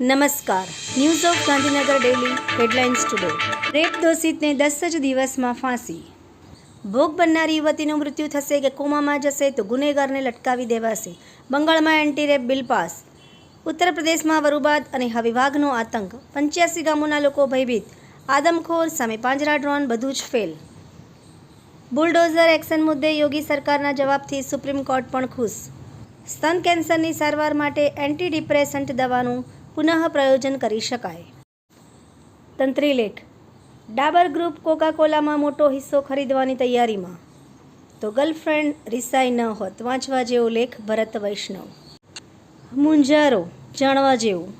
નમસ્કાર. News of Gandhinagar daily headlines today rape દોષિતને દસ જ દિવસમાં ફાંસી. ભોગ બનનારી યુવતીનું મૃત્યુ થશે કે કોમામાં જશે તો ગુનેગારને લટકાવી દેવાશે. બંગાળમાં એન્ટી રેપ બિલ પાસ. ઉત્તર પ્રદેશમાં વરુબાદ અને હવે વાઘનો આતંક. પંચ્યાસી ગામોના લોકો ભયભીત. આદમખોર સામે પાંજરા ડ્રોન, બધું જ ફેલ. બુલડોઝર એક્શન મુદ્દે યોગી સરકારના જવાબથી સુપ્રીમ કોર્ટ પણ ખુશ. સ્તન કેન્સરની સારવાર માટે એન્ટી ડિપ્રેસન્ટ દવાનું પુનઃ પ્રયોજન કરી શકાય. તંત્રી લેખ. ડાબર ગ્રુપ કોકા કોલામાં મોટો હિસ્સો ખરીદવાની તૈયારીમાં. તો ગર્લફ્રેન્ડ રિસાઈ ન હોત, વાંચવા જેવો લેખ ભરત વૈષ્ણવ. મુંજારો, જાણવા જેવું.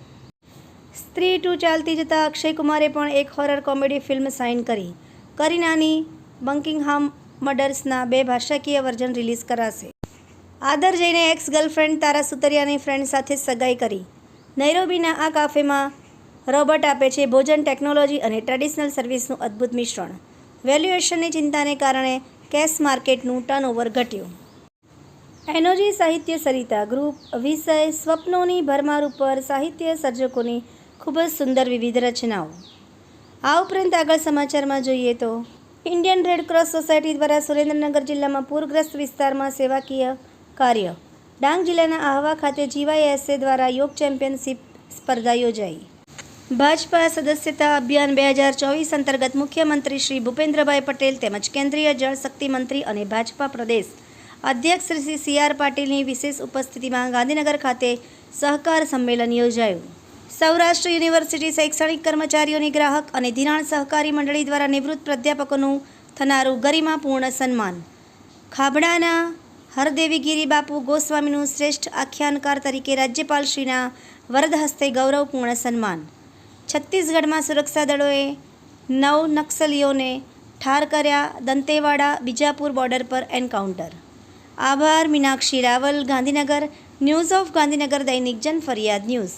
સ્ત્રી ટુ ચાલતી જતાં અક્ષય કુમારે પણ એક હોરર કોમેડી ફિલ્મ સાઇન કરી. કરીનાની બંકિંગહામ મર્ડર્સના બે ભાષાકીય વર્ઝન રિલીઝ કરાશે. આદર જઈને એક્સ ગર્લફ્રેન્ડ તારા સુતરિયાની ફ્રેન્ડ સાથે સગાઈ કરી. નૈરોબીના આ કાફેમાં રોબોટ આપે છે ભોજન, ટેકનોલોજી અને ટ્રેડિશનલ સર્વિસનું અદ્ભુત મિશ્રણ. વેલ્યુએશનની ચિંતાને કારણે કેશ માર્કેટનું ટર્નઓવર ઘટ્યું. એનોજી સાહિત્ય સરિતા ગ્રુપ વિષય સ્વપ્નોની ભરમાર ઉપર સાહિત્ય સર્જકોની ખૂબ જ સુંદર વિવિધ રચનાઓ. આ ઉપરાંત આગળ સમાચારમાં જોઈએ તો ઇન્ડિયન રેડ ક્રોસ સોસાયટી દ્વારા સુરેન્દ્રનગર જિલ્લામાં પૂરગ્રસ્ત વિસ્તારમાં સેવાકીય કાર્ય ડાંગ જિલ્લાના આહવા ખાતે જીવાયએસએ દ્વારા યોગ ચેમ્પિયનશિપ સ્પર્ધા યોજાઈ. ભાજપા સદસ્યતા અભિયાન બે હજાર ચોવીસ અંતર્ગત મુખ્યમંત્રી શ્રી ભૂપેન્દ્રભાઈ પટેલ તેમજ કેન્દ્રીય જળશક્તિ મંત્રી અને ભાજપા પ્રદેશ અધ્યક્ષ શ્રી સી આર પાટીલની વિશેષ ઉપસ્થિતિમાં ગાંધીનગર ખાતે સહકાર સંમેલન યોજાયું. સૌરાષ્ટ્ર યુનિવર્સિટી શૈક્ષણિક કર્મચારીઓની ગ્રાહક અને ધિરાણ સહકારી મંડળી દ્વારા નિવૃત્ત પ્રાધ્યાપકોનું થનારું ગરિમાપૂર્ણ સન્માન. ખાબડાના હરદેવીગીરી બાપુ ગોસ્વામીનું શ્રેષ્ઠ આખ્યાનકાર તરીકે રાજ્યપાલશ્રીના વરદ હસ્તે ગૌરવપૂર્ણ સન્માન. છત્તીસગઢમાં સુરક્ષા દળોએ નવ નક્સલીઓને ઠાર કર્યા દંતેવાડા બીજાપુર બોર્ડર પર એન્કાઉન્ટર. આભાર, મીનાક્ષી રાવલ, ગાંધીનગર, ન્યૂઝ ઓફ ગાંધીનગર દૈનિક જન ફરિયાદ ન્યૂઝ.